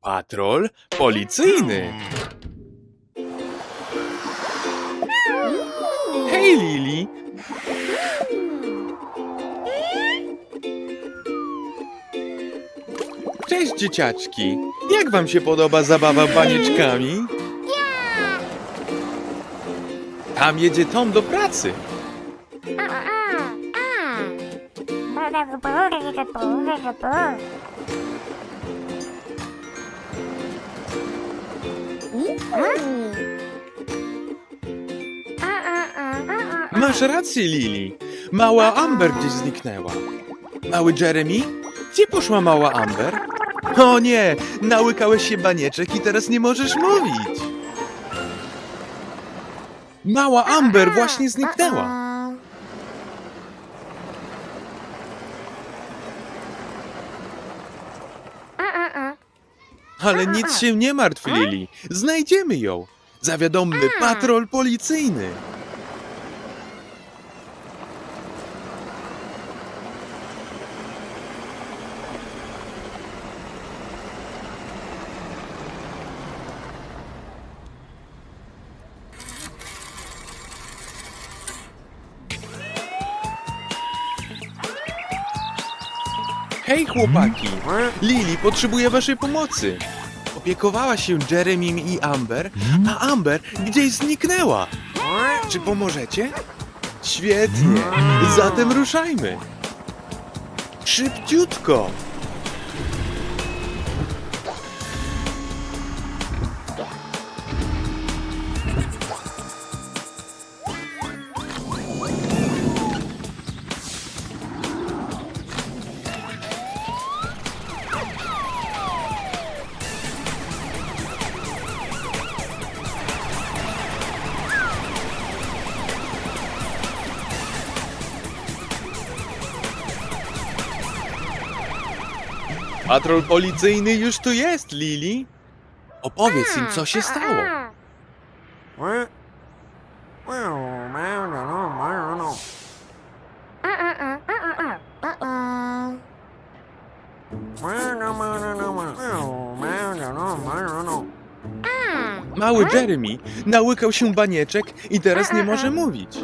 Patrol policyjny. Hej, Lili. Cześć, dzieciaczki. Jak wam się podoba zabawa banieczkami? Tam jedzie Tom do pracy. Masz rację, Lili. Mała Amber gdzieś zniknęła. Mały Jeremy? Gdzie poszła mała Amber? O nie, nałykałeś się banieczek i teraz nie możesz mówić. Mała Amber właśnie zniknęła. Ale nic się nie martw, Lili. Znajdziemy ją. Zawiadommy patrol policyjny. Hej chłopaki! Lili potrzebuje waszej pomocy. Opiekowała się Jeremim i Amber, a Amber gdzieś zniknęła. Czy pomożecie? Świetnie, zatem ruszajmy. Szybciutko. Patrol policyjny już tu jest, Lili. Opowiedz im, co się stało. Mały Jeremy nałykał się banieczek i teraz nie może mówić.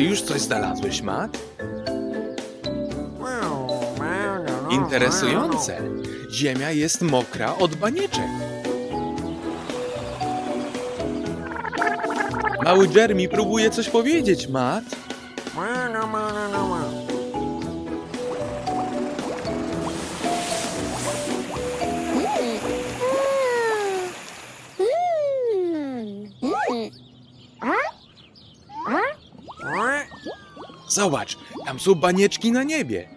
Czy już coś znalazłeś, Matt? Interesujące. Ziemia jest mokra od banieczek. Mały Jeremy próbuje coś powiedzieć, Matt. Zobacz, tam są banieczki na niebie.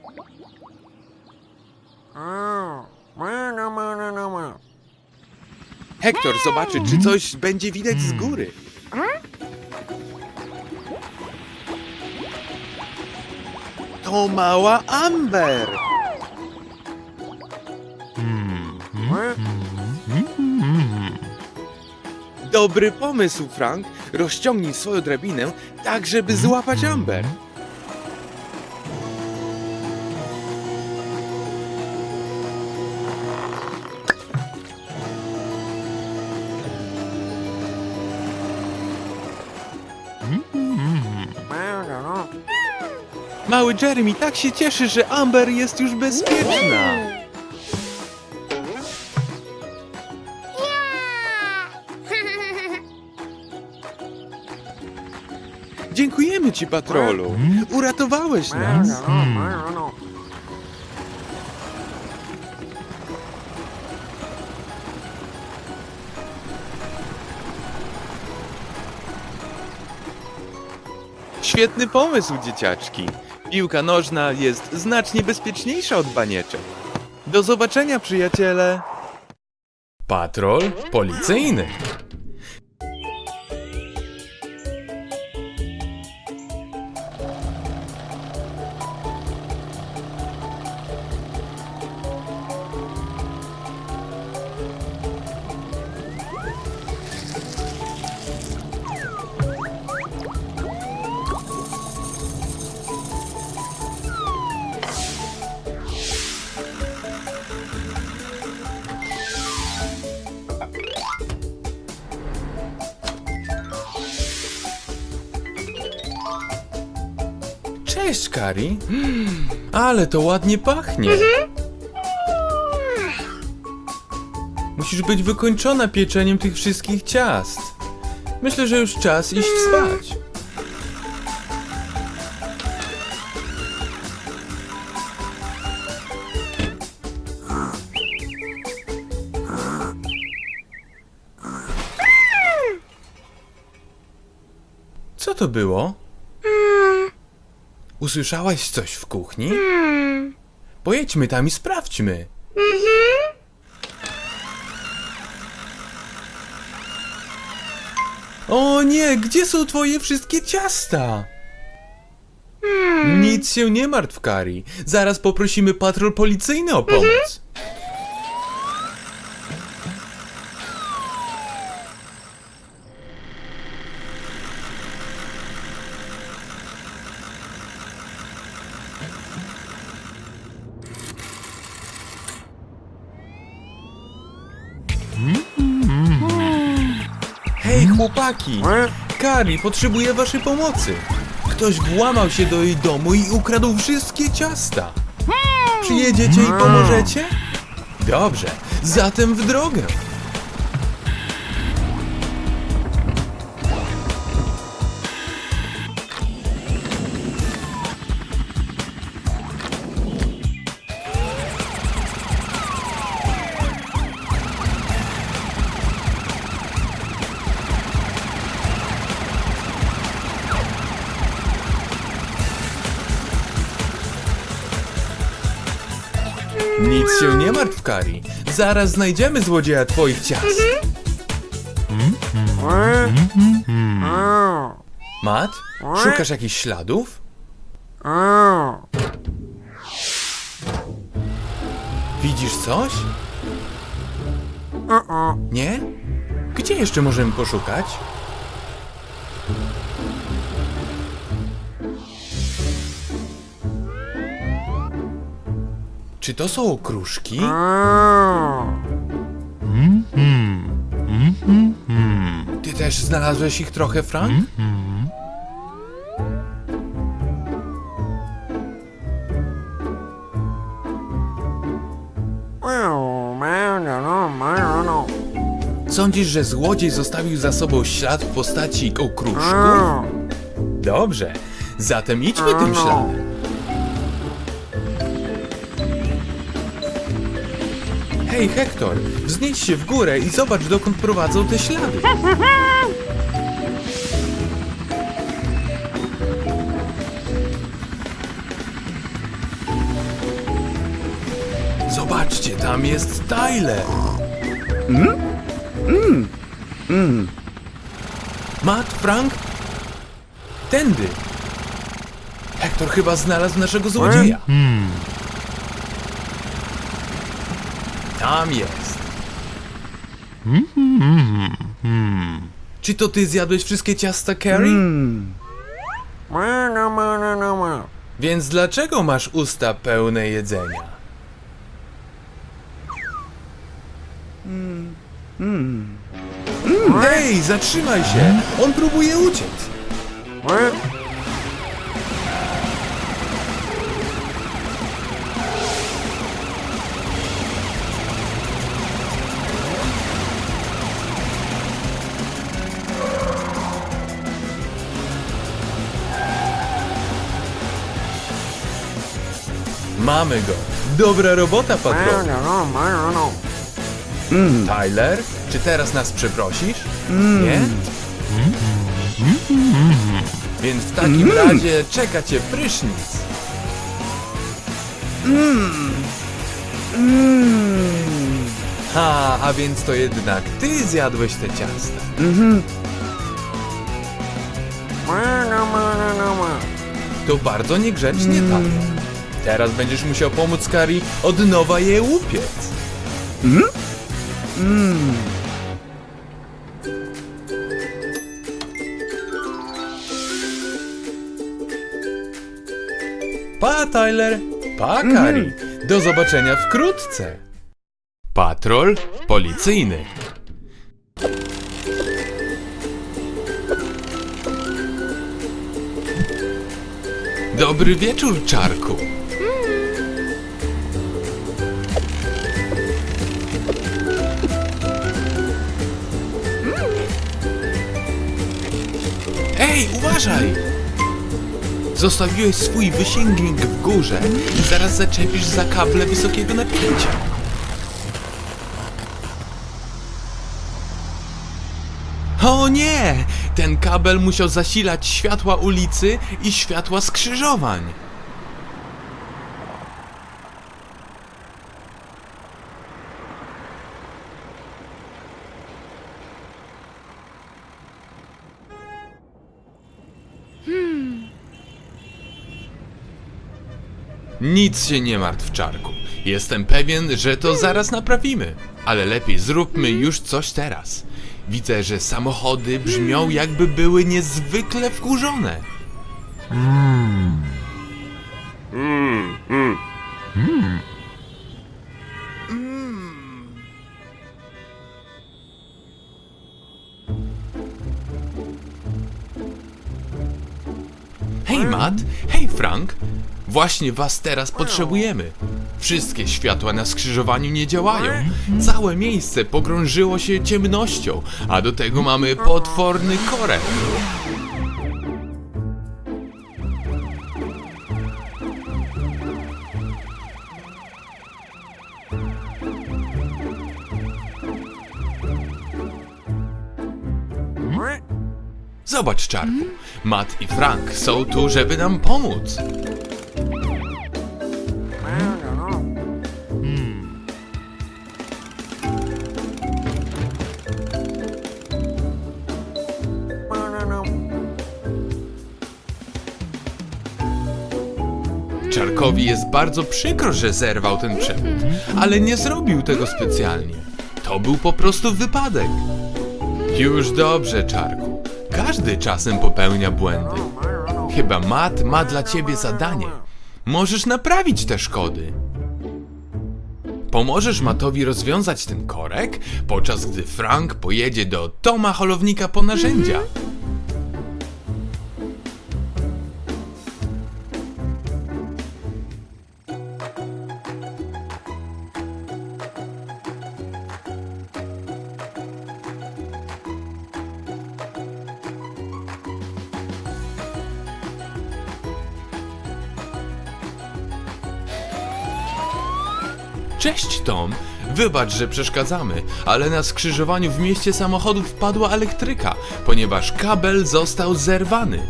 Hektor zobaczy, czy coś będzie widać z góry. To mała Amber. Dobry pomysł, Frank. Rozciągnij swoją drabinę tak, żeby złapać Amber. Mały Jeremy tak się cieszy, że Amber jest już bezpieczna. Dziękujemy ci, patrolu. Uratowałeś nas. Świetny pomysł, dzieciaczki. Piłka nożna jest znacznie bezpieczniejsza od banieczek. Do zobaczenia, przyjaciele. Patrol policyjny. Kari. Mm, Ale to ładnie pachnie. Musisz być wykończona pieczeniem tych wszystkich ciast. Myślę, że już czas iść spać. Co to było? Usłyszałaś coś w kuchni? Pojedźmy tam i sprawdźmy. O nie, gdzie są twoje wszystkie ciasta? Nic się nie martw, Kari. Zaraz poprosimy patrol policyjny o pomoc. Hej, chłopaki! Kari potrzebuje waszej pomocy. Ktoś włamał się do jej domu i ukradł wszystkie ciasta. Przyjedziecie i pomożecie? Dobrze, zatem w drogę. Zaraz znajdziemy złodzieja twoich ciast. Matt, szukasz jakichś śladów? Widzisz coś? Nie? Gdzie jeszcze możemy poszukać? Czy to są okruszki? Ty też znalazłeś ich trochę, Frank? Sądzisz, że złodziej zostawił za sobą ślad w postaci okruszków? Dobrze, zatem idźmy tym śladem. Hej, Hektor, wznieś się w górę i zobacz, dokąd prowadzą te ślady. Zobaczcie, tam jest Tyler. Matt, Frank? Tędy. Hektor chyba znalazł naszego złodzieja. Tam jest. Czy to ty zjadłeś wszystkie ciasta, Carrie? Więc dlaczego masz usta pełne jedzenia? Hej, zatrzymaj się! On próbuje uciec! Mamy go! Dobra robota, patrol! Tyler, czy teraz nas przeprosisz? Nie? Więc w takim razie czeka cię prysznic. Mmm. Ha, a więc to jednak ty zjadłeś te ciasta. Mhm. To bardzo niegrzecznie, tato. Teraz będziesz musiał pomóc Kari od nowa je upiec. Mmm. Pa, Tyler. Pa, Kari. Do zobaczenia wkrótce. Patrol policyjny. Dobry wieczór, Czarku. Uważaj! Zostawiłeś swój wysięgnik w górze i zaraz zaczepisz za kable wysokiego napięcia. O nie! Ten kabel musiał zasilać światła ulicy i światła skrzyżowań. Nic się nie martw, Czarku. Jestem pewien, że to zaraz naprawimy. Ale lepiej zróbmy już coś teraz. Widzę, że samochody brzmią jakby były niezwykle wkurzone. Hej Matt, hej Frank, właśnie was teraz potrzebujemy. Wszystkie światła na skrzyżowaniu nie działają. Całe miejsce pogrążyło się ciemnością, a do tego mamy potworny korek. Zobacz, Czarku, Matt i Frank są tu, żeby nam pomóc. Jest bardzo przykro, że zerwał ten przewód, ale nie zrobił tego specjalnie. To był po prostu wypadek. Już dobrze, Czarku. Każdy czasem popełnia błędy. Chyba Matt ma dla ciebie zadanie. Możesz naprawić te szkody. Pomożesz Matowi rozwiązać ten korek, podczas gdy Frank pojedzie do Toma Holownika po narzędzia. Cześć Tom! Wybacz, że przeszkadzamy, ale na skrzyżowaniu w mieście samochodów wpadła elektryka, ponieważ kabel został zerwany.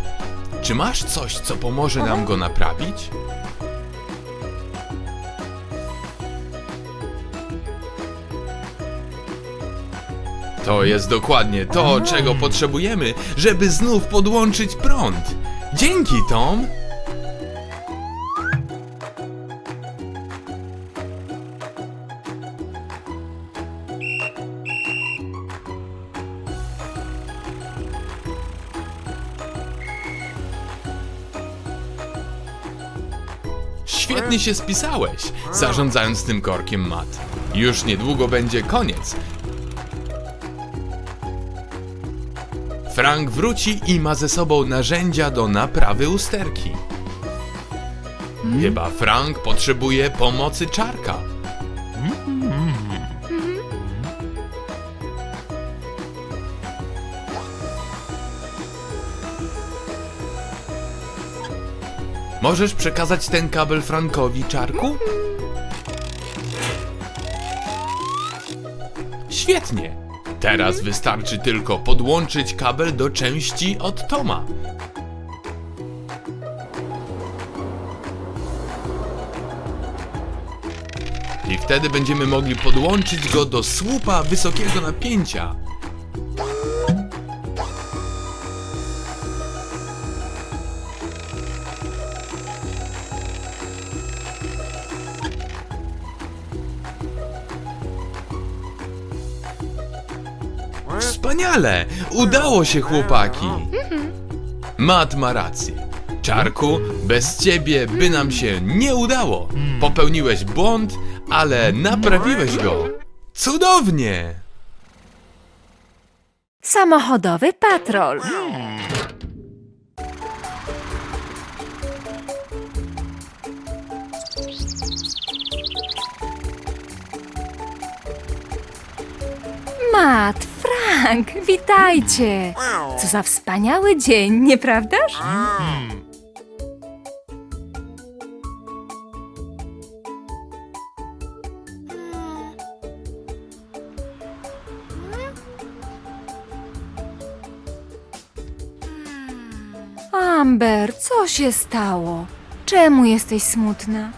Czy masz coś, co pomoże nam go naprawić? To jest dokładnie to, czego potrzebujemy, żeby znów podłączyć prąd. Dzięki, Tom! Świetnie się spisałeś, zarządzając tym korkiem mat. Już niedługo będzie koniec. Frank wróci i ma ze sobą narzędzia do naprawy usterki. Chyba Frank potrzebuje pomocy czarka. Możesz przekazać ten kabel Frankowi, czarku? Świetnie. Teraz wystarczy tylko podłączyć kabel do części od Toma. I wtedy będziemy mogli podłączyć go do słupa wysokiego napięcia. Wspaniale! Udało się, chłopaki! Mat ma rację. Czarku, bez ciebie by nam się nie udało. Popełniłeś błąd, ale naprawiłeś go. Cudownie! Samochodowy patrol. Matt, Frank, witajcie! Co za wspaniały dzień, nieprawdaż? Amber, co się stało? Czemu jesteś smutna?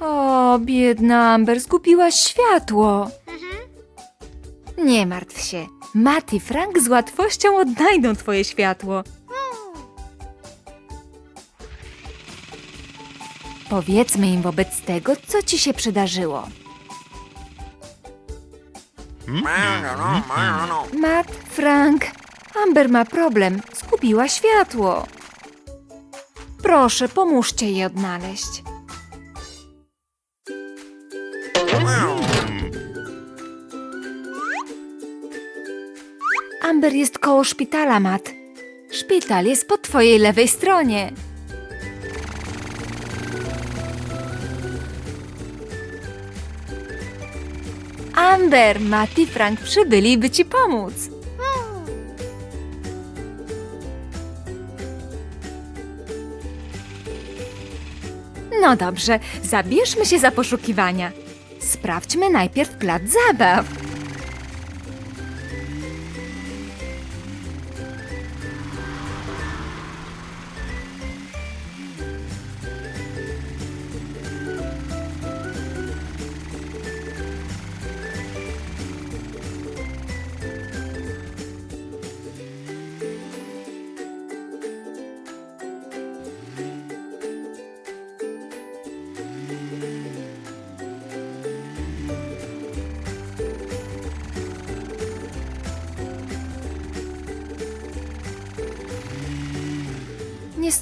O, biedna Amber, zgubiłaś światło. Nie martw się. Matt i Frank z łatwością odnajdą twoje światło. Powiedzmy im wobec tego, co ci się przydarzyło. Matt, Frank, Amber ma problem. Zgubiła światło. Proszę, pomóżcie jej odnaleźć. Amber jest koło szpitala, Matt. Szpital jest po twojej lewej stronie. Amber, Matt i Frank przybyli, by ci pomóc. No dobrze, zabierzmy się za poszukiwania. Sprawdźmy najpierw plac zabaw.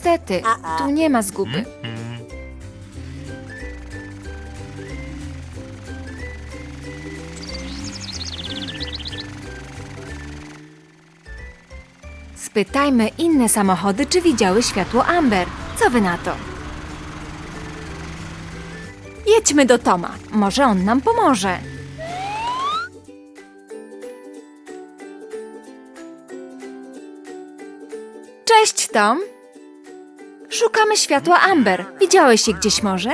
Niestety, tu nie ma zguby. Spytajmy inne samochody, czy widziały światło Amber. Co wy na to? Jedźmy do Toma. Może on nam pomoże. Cześć, Tom. Szukamy światła Amber. Widziałeś je gdzieś może?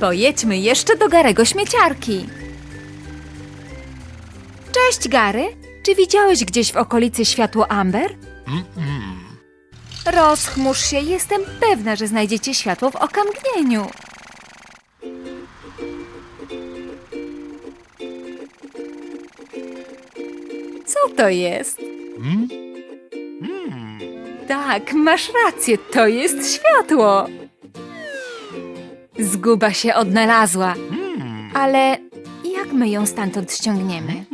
Pojedźmy jeszcze do Garego śmieciarki. Cześć, Gary. Czy widziałeś gdzieś w okolicy światło Amber? Rozchmurz się, jestem pewna, że znajdziecie światło w okamgnieniu. To jest? Tak, masz rację, to jest światło. Zguba się odnalazła. Ale jak my ją stamtąd ściągniemy?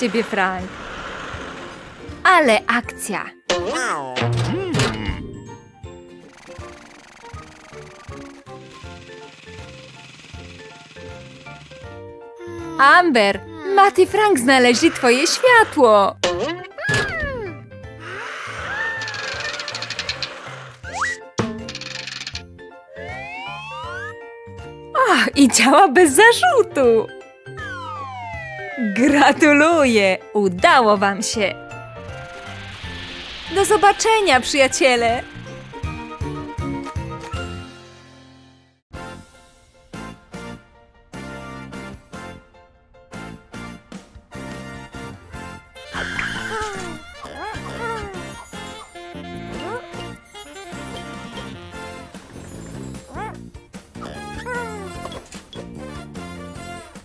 Z Frank. Ale akcja. Amber, Matt i Frank znaleźli twoje światło. O, i działa bez zarzutu. Gratuluję! Udało wam się! Do zobaczenia, przyjaciele!